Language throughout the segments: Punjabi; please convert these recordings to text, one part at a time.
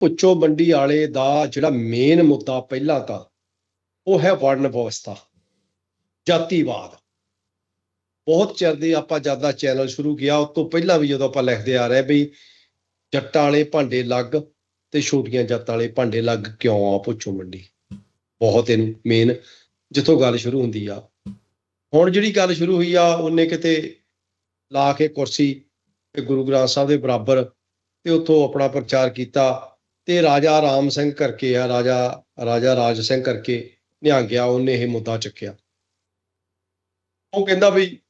ਪੁੱਚੋ ਮੰਡੀ ਵਾਲੇ ਦਾ ਜਿਹੜਾ ਮੇਨ ਮੁੱਦਾ ਪਹਿਲਾਂ ਤਾਂ ਉਹ ਹੈ ਵਰਣ ਵਿਵਸਥਾ, ਜਾਤੀਵਾਦ। ਬਹੁਤ ਚਿਰ ਦੇ ਆਪਾਂ ਜਦ ਦਾ ਚੈਨਲ ਸ਼ੁਰੂ ਕੀਤਾ, ਉਸ ਤੋਂ ਪਹਿਲਾਂ ਵੀ ਜਦੋਂ ਆਪਾਂ ਲਿਖਦੇ ਆ ਰਹੇ ਵੀ ਜੱਟਾਂ ਵਾਲੇ ਭਾਂਡੇ ਲੱਗ ਤੇ ਛੋਟੀਆਂ ਜਾਤਾਂ ਵਾਲੇ ਭਾਂਡੇ ਲੱਗ ਕਿਉਂ ਆ, ਪੁੱਛੋ ਮੰਡੀ। ਬਹੁਤ ਇਹਨੂੰ ਮੇਨ ਜਿੱਥੋਂ ਗੱਲ ਸ਼ੁਰੂ ਹੁੰਦੀ ਆ। ਹੁਣ ਜਿਹੜੀ ਗੱਲ ਸ਼ੁਰੂ ਹੋਈ ਆ, ਉਹਨੇ ਕਿਤੇ ਲਾ ਕੇ ਕੁਰਸੀ ਤੇ ਗੁਰੂ ਗ੍ਰੰਥ ਸਾਹਿਬ ਦੇ ਬਰਾਬਰ ਤੇ ਉੱਥੋਂ ਆਪਣਾ ਪ੍ਰਚਾਰ ਕੀਤਾ। ਤੇ ਰਾਜਾ ਰਾਮ ਸਿੰਘ ਕਰਕੇ ਆ, ਰਾਜਾ ਰਾਜਾ ਰਾਜ ਸਿੰਘ ਕਰਕੇ ਨਿਹੰਗਿਆ ਉਹਨੇ ਇਹ ਮੁੱਦਾ ਚੱਕਿਆ। ਉਹ ਕਹਿੰਦਾ ਵੀ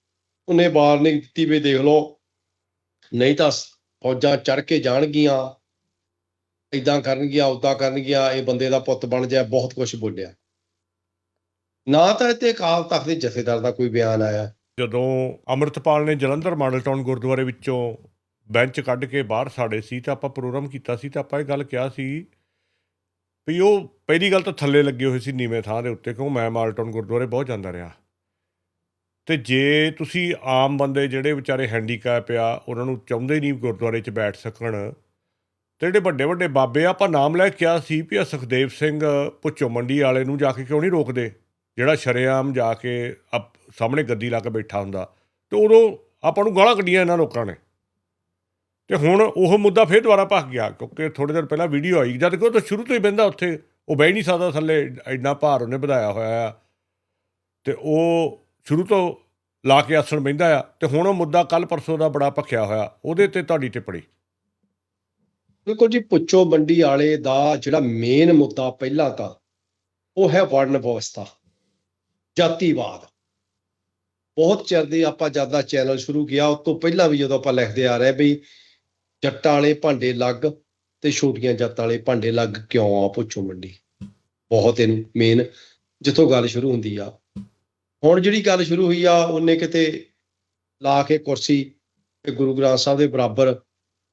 ਉਹਨੇ ਵਾਰਨਿੰਗ ਦਿੱਤੀ ਵੀ ਦੇਖ ਲਓ, ਨਹੀਂ ਤਾਂ ਫੌਜਾਂ ਚੜ ਕੇ ਜਾਣਗੀਆਂ ਇਦਾਂ ਕਰਨਗੀਆਂ ਉਦਾਂ ਕਰਨਗੀਆਂ, ਇਹ ਬੰਦੇ ਦਾ ਪੁੱਤ ਬਣ ਜਾ ਬਹੁਤ ਕੁਝ ਬੋਲਿਆ। ਨਾ ਤਾਂ ਇੱਥੇ ਅਕਾਲ ਤਖਤ ਦੇ ਜਥੇਦਾਰ ਦਾ ਕੋਈ ਬਿਆਨ ਆਇਆ। ਜਦੋਂ ਅਮਰਤਪਾਲ ਨੇ ਜਲੰਧਰ ਮਾਡਲ ਟਾਊਨ ਗੁਰਦੁਆਰੇ ਵਿੱਚੋਂ ਬੈਂਚ ਕੱਢ ਕੇ ਬਾਹਰ ਸਾੜੇ ਸੀ ਤਾਂ ਆਪਾਂ ਪ੍ਰੋਗਰਾਮ ਕੀਤਾ ਸੀ ਤਾਂ ਆਪਾਂ ਇਹ ਗੱਲ ਕਿਹਾ ਸੀ ਵੀ ਉਹ ਪਹਿਲੀ ਗੱਲ ਤਾਂ ਥੱਲੇ ਲੱਗੇ ਹੋਏ ਸੀ ਨੀਵੇਂ ਥਾਂ ਦੇ ਉੱਤੇ, ਕਿਉਂ ਮੈਂ ਮਾਡਲ ਗੁਰਦੁਆਰੇ ਬਹੁਤ ਜਾਂਦਾ ਰਿਹਾ। ਤੇ ਜੇ ਤੁਸੀਂ ਆਮ ਬੰਦੇ ਜਿਹੜੇ ਵਿਚਾਰੇ ਹੈਂਡੀਕੈਪ ਆ, ਉਹਨਾਂ ਨੂੰ ਚਾਹੁੰਦੇ ਨਹੀਂ ਗੁਰਦੁਆਰੇ 'ਚ ਬੈਠ ਸਕਣ, ਤੇ ਜਿਹੜੇ ਵੱਡੇ ਵੱਡੇ ਬਾਬੇ ਆ, ਆਪਾਂ ਨਾਮ ਲੈ ਕੇ ਕਿਹਾ ਸੀ ਵੀ ਆਹ ਸੁਖਦੇਵ ਸਿੰਘ ਪੁੱਚੋ ਮੰਡੀ ਵਾਲੇ ਨੂੰ ਜਾ ਕੇ ਕਿਉਂ ਨਹੀਂ ਰੋਕਦੇ? ਜਿਹੜਾ ਸ਼ਰੇਆਮ ਜਾ ਕੇ ਅਪ- ਸਾਹਮਣੇ ਗੱਦੀ ਲਾ ਕੇ ਬੈਠਾ ਹੁੰਦਾ, ਤੇ ਉਦੋਂ ਆਪਾਂ ਨੂੰ ਗਾਲਾਂ ਕੱਢੀਆਂ ਇਹਨਾਂ ਲੋਕਾਂ ਨੇ। ਤੇ ਹੁਣ ਉਹ ਮੁੱਦਾ ਫੇਰ ਦੁਬਾਰਾ ਭੱਖ ਗਿਆ, ਕਿਉਂਕਿ ਥੋੜੇ ਦਿਨ ਪਹਿਲਾਂ ਵੀਡੀਓ ਆਈ। ਜਦ ਕਿ ਉਹ ਤਾਂ ਸ਼ੁਰੂ ਤੋਂ ਹੀ ਬਹਿੰਦਾ ਉੱਥੇ, ਉਹ ਬਹਿ ਨਹੀਂ ਸਕਦਾ ਥੱਲੇ, ਇੰਨਾ ਭਾਰ ਉਹਨੇ ਵਧਾਇਆ ਹੋਇਆ ਆ। ਤੇ ਉਹ ਸ਼ੁਰੂ ਤੋਂ ਲਾ ਕੇ ਆਸਣ ਬਹਿੰਦਾ ਆ, ਤੇ ਹੁਣ ਉਹ ਮੁੱਦਾ ਕੱਲ ਪਰਸੋਂ ਦਾ ਬੜਾ ਭਖਿਆ ਹੋਇਆ, ਉਹਦੇ ਤੇ ਤੁਹਾਡੀ ਟਿੱਪਣੀ। ਬਿਲਕੁਲ ਜੀ, ਪੁੱਛੋ ਮੰਡੀ ਵਾਲੇ ਦਾ ਜਿਹੜਾ ਮੇਨ ਮੁੱਦਾ ਪਹਿਲਾਂ ਤਾਂ, ਉਹ ਹੈ ਵਰਣ ਵਿਵਸਥਾ, ਜਾਤੀਵਾਦ। ਬਹੁਤ ਚਿਰ ਦੇ ਆਪਾਂ ਜਦ ਦਾ ਚੈਨਲ ਸ਼ੁਰੂ ਕੀਤਾ, ਉਸ ਤੋਂ ਪਹਿਲਾਂ ਵੀ ਜਦੋਂ ਆਪਾਂ ਲਿਖਦੇ ਆ ਰਹੇ ਵੀ ਜੱਟਾਂ ਵਾਲੇ ਭਾਂਡੇ ਲੱਗ ਤੇ ਛੋਟੀਆਂ ਜਾਤਾਂ ਵਾਲੇ ਭਾਂਡੇ ਲੱਗ ਕਿਉਂ ਆ ਪੁੱਛੋ ਮੰਡੀ? ਬਹੁਤ ਇਹਨੂੰ ਮੇਨ ਜਿੱਥੋਂ ਗੱਲ ਸ਼ੁਰੂ ਹੁੰਦੀ ਆ। ਹੁਣ ਜਿਹੜੀ ਗੱਲ ਸ਼ੁਰੂ ਹੋਈ ਆ, ਉਹਨੇ ਕਿਤੇ ਲਾ ਕੇ ਕੁਰਸੀ ਤੇ ਗੁਰੂ ਗ੍ਰੰਥ ਸਾਹਿਬ ਦੇ ਬਰਾਬਰ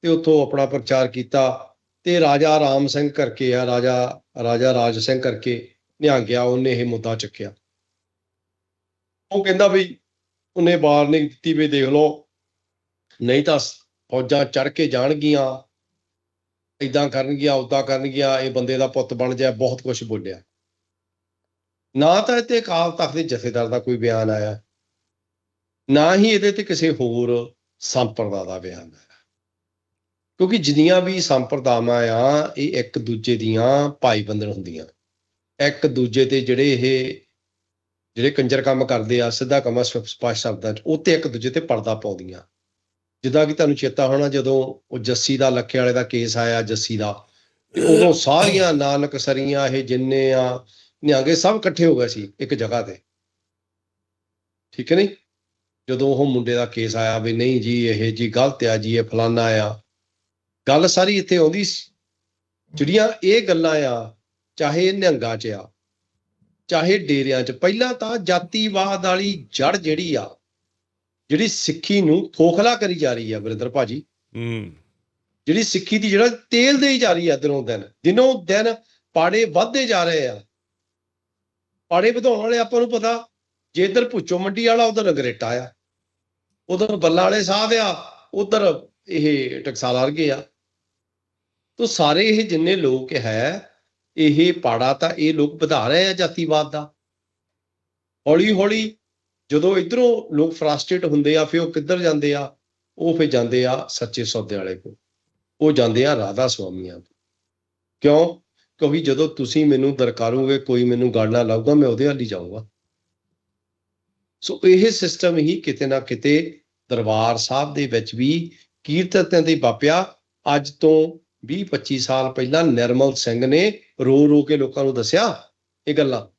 ਤੇ ਉੱਥੋਂ ਆਪਣਾ ਪ੍ਰਚਾਰ ਕੀਤਾ ਤੇ ਰਾਜਾ ਰਾਮ ਸਿੰਘ ਕਰਕੇ ਆ, ਰਾਜਾ ਰਾਜਾ ਰਾਜ ਸਿੰਘ ਕਰਕੇ ਨਿਹੰਗਿਆ ਉਹਨੇ ਇਹ ਮੁੱਦਾ ਚੱਕਿਆ। ਉਹ ਕਹਿੰਦਾ ਵੀ ਉਹਨੇ ਵਾਰਨਿੰਗ ਦਿੱਤੀ ਵੀ ਦੇਖ ਲਓ, ਨਹੀਂ ਤਾਂ ਫੌਜਾਂ ਚੜ ਕੇ ਜਾਣਗੀਆਂ ਇਦਾਂ ਕਰਨਗੀਆਂ ਉਦਾਂ ਕਰਨਗੀਆਂ, ਇਹ ਬੰਦੇ ਦਾ ਪੁੱਤ ਬਣ ਜਾਏ, ਬਹੁਤ ਕੁਝ ਬੋਲਿਆ। ਨਾ ਤਾਂ ਇੱਥੇ ਅਕਾਲ ਤਖਤ ਦੇ ਜਥੇਦਾਰ ਦਾ ਕੋਈ ਬਿਆਨ ਆਇਆ, ਨਾ ਹੀ ਇਹਦੇ ਤੇ ਕਿਸੇ ਹੋਰ ਸੰਪਰਦਾ ਦਾ ਬਿਆਨ ਆਇਆ। ਕਿਉਂਕਿ ਜਿੰਨੀਆਂ ਵੀ ਸੰਪਰਦਾਵਾਂ ਆ, ਇਹ ਇੱਕ ਦੂਜੇ ਦੀਆਂ ਭਾਈ ਬੰਦਨ ਹੁੰਦੀਆਂ। ਇੱਕ ਦੂਜੇ ਤੇ ਜਿਹੜੇ ਇਹ, ਜਿਹੜੇ ਕੰਜਰ ਕੰਮ ਕਰਦੇ ਆ, ਸਿੱਧਾ ਕਮਾ ਸਪਸ਼ਟ ਸ਼ਬਦਾਂ ਚ, ਉਹ ਤੇ ਇੱਕ ਦੂਜੇ ਤੇ ਪਰਦਾ ਪਾਉਂਦੀਆਂ। ਜਿੱਦਾਂ ਕਿ ਤੁਹਾਨੂੰ ਚੇਤਾ ਹੋਣਾ ਜਦੋਂ ਉਹ ਜੱਸੀ ਦਾ ਲੱਖੇ ਵਾਲੇ ਦਾ ਕੇਸ ਆਇਆ, ਜੱਸੀ ਦਾ, ਤੇ ਉਦੋਂ ਸਾਰੀਆਂ ਨਾਨਕ ਸਰੀਆਂ ਇਹ ਜਿੰਨੇ ਆ ਨਿਹੰਗੇ ਸਭ ਇਕੱਠੇ ਹੋ ਗਏ ਸੀ ਇੱਕ ਜਗ੍ਹਾ ਤੇ। ਠੀਕ ਹੈ ਨਹੀਂ? ਜਦੋਂ ਉਹ ਮੁੰਡੇ ਦਾ ਕੇਸ ਆਇਆ ਵੀ ਨਹੀਂ ਜੀ, ਇਹ ਜੀ ਗਲਤ ਆ ਜੀ, ਇਹ ਫਲਾਨਾ ਆ। ਗੱਲ ਸਾਰੀ ਇੱਥੇ ਆਉਂਦੀ ਸੀ। ਜਿਹੜੀਆਂ ਇਹ ਗੱਲਾਂ ਆ, ਚਾਹੇ ਨਿਹੰਗਾਂ 'ਚ ਆ, ਚਾਹੇ ਡੇਰਿਆਂ 'ਚ, ਪਹਿਲਾਂ ਤਾਂ ਜਾਤੀਵਾਦ ਵਾਲੀ ਜੜ ਜਿਹੜੀ ਆ ਜਿਹੜੀ ਸਿੱਖੀ ਨੂੰ ਖੋਖਲਾ ਕਰੀ ਜਾ ਰਹੀ ਆ ਬ੍ਰਦਰ ਭਾਜੀ। ਹੂੰ। ਜਿਹੜੀ ਸਿੱਖੀ ਦੀ ਜਿਹੜਾ ਤੇਲ ਦੇ ਜਾ ਰਹੀ ਆ ਦਿਨੋਂ ਦਿਨ ਦਿਨੋਂ ਦਿਨ ਪਾੜੇ ਵੱਧਦੇ ਜਾ ਰਹੇ ਆ। ਪਾੜੇ ਵਧਾਉਣ ਵਾਲੇ ਆਪਾਂ ਨੂੰ ਪਤਾ ਜੇ ਇੱਧਰ ਭੁੱਚੋ ਮੰਡੀ ਵਾਲਾ ਉਧਰ ਅਗਰੇਟਾ ਆ। ਉਧਰ ਬੱਲਾ ਵਾਲੇ ਸਾਧ ਆ ਉਧਰ ਇਹ ਟਕਸਾਲ ਵਰਗੇ ਆ। ਤੋ ਸਾਰੇ ਇਹ ਜਿੰਨੇ ਲੋਕ ਹੈ ਇਹ ਪਾੜਾ ਤਾਂ ਇਹ ਲੋਕ ਵਧਾ ਰਹੇ ਆ ਜਾਤੀਵਾਦ ਦਾ। ਹੌਲੀ ਹੌਲੀ ਜਦੋਂ ਇਧਰੋਂ ਲੋਕ ਫਰਸਟ੍ਰੇਟ ਹੁੰਦੇ ਆ, ਫਿਰ ਉਹ ਕਿੱਧਰ ਜਾਂਦੇ ਆ? ਉਹ ਫਿਰ ਜਾਂਦੇ ਆ ਸੱਚੇ ਸੌਦੇ ਵਾਲੇ ਕੋਲ। ਉਹ ਜਾਂਦੇ ਆ ਰਾਧਾ ਸੁਆਮੀਆਂ ਕਿਉਂ? ਕਿਉਂਕਿ ਜਦੋਂ ਤੁਸੀਂ ਮੈਨੂੰ ਦਰਕਾਰੋਗੇ, ਕੋਈ ਮੈਨੂੰ ਗਾੜਨਾ ਲਾਊਗਾ, ਮੈਂ ਉਹਦੇ ਹੱਲ ਹੀ ਜਾਊਂਗਾ। ਸੋ ਇਹ ਸਿਸਟਮ ਹੀ ਕਿਤੇ ਨਾ ਕਿਤੇ ਦਰਬਾਰ ਸਾਹਿਬ ਦੇ ਵਿੱਚ ਵੀ ਕੀਰਤਨ ਦੇ ਵਾਪਿਆ। ਅੱਜ ਤੋਂ 20 25 ਸਾਲ ਪਹਿਲਾਂ ਨਿਰਮਲ ਸਿੰਘ ਨੇ ਰੋ ਰੋ ਕੇ ਲੋਕਾਂ ਨੂੰ ਦੱਸਿਆ ਇਹ ਗੱਲਾਂ।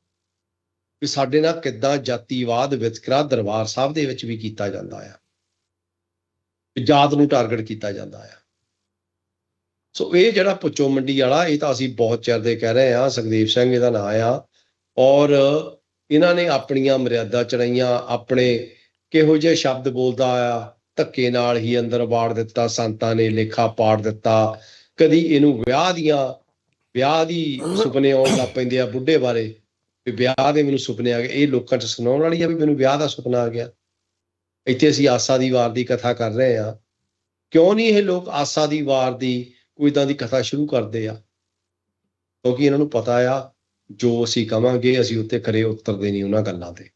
ਵੀ ਸਾਡੇ ਨਾਲ ਕਿੱਦਾਂ ਜਾਤੀਵਾਦ ਵਿਤਕਰਾ ਦਰਬਾਰ ਸਾਹਿਬ ਦੇ ਵਿੱਚ ਵੀ ਕੀਤਾ ਜਾਂਦਾ ਆ। ਜਾਤ ਨੂੰ ਟਾਰਗੇਟ ਕੀਤਾ ਜਾਂਦਾ ਆ। ਸੋ ਇਹ ਜਿਹੜਾ ਪੁੱਚੋ ਮੰਡੀ ਵਾਲਾ, ਇਹ ਤਾਂ ਅਸੀਂ ਬਹੁਤ ਚਿਰ ਦੇ ਕਹਿ ਰਹੇ ਹਾਂ, ਸੁਖਦੇਵ ਸਿੰਘ ਇਹਦਾ ਨਾਂ ਆ। ਔਰ ਇਹਨਾਂ ਨੇ ਆਪਣੀਆਂ ਮਰਿਆਦਾ ਚੜਾਈਆਂ, ਆਪਣੇ ਕਿਹੋ ਜਿਹੇ ਸ਼ਬਦ ਬੋਲਦਾ ਆ, ਧੱਕੇ ਨਾਲ ਹੀ ਅੰਦਰ ਵਾੜ ਦਿੱਤਾ, ਸੰਤਾਂ ਨੇ ਲੇਖਾ ਪਾੜ ਦਿੱਤਾ। ਕਦੀ ਇਹਨੂੰ ਵਿਆਹ ਦੀਆਂ, ਵਿਆਹ ਦੀ ਸੁਪਨੇ ਆਉਣ ਲੱਗ ਪੈਂਦੇ ਆ ਬੁੱਢੇ ਬਾਰੇ। ਵੀ ਵਿਆਹ ਦੇ ਮੈਨੂੰ ਸੁਪਨੇ ਆ ਗਏ। ਇਹ ਲੋਕਾਂ 'ਚ ਸੁਣਾਉਣ ਵਾਲੀ ਆ ਵੀ ਮੈਨੂੰ ਵਿਆਹ ਦਾ ਸੁਪਨਾ ਆ ਗਿਆ। ਇੱਥੇ ਅਸੀਂ ਆਸਾ ਦੀ ਵਾਰ ਦੀ ਕਥਾ ਕਰ ਰਹੇ ਆ। ਕਿਉਂ ਨਹੀਂ ਇਹ ਲੋਕ ਆਸਾ ਦੀ ਵਾਰ ਦੀ ਕੋਈ ਇਦਾਂ ਦੀ ਕਥਾ ਸ਼ੁਰੂ ਕਰਦੇ ਆ? ਕਿਉਂਕਿ ਇਹਨਾਂ ਨੂੰ ਪਤਾ ਆ, ਜੋ ਅਸੀਂ ਕਵਾਂਗੇ, ਅਸੀਂ ਉੱਤੇ ਖਰੇ ਉਤਰਦੇ ਨਹੀਂ ਉਹਨਾਂ ਗੱਲਾਂ ਤੇ।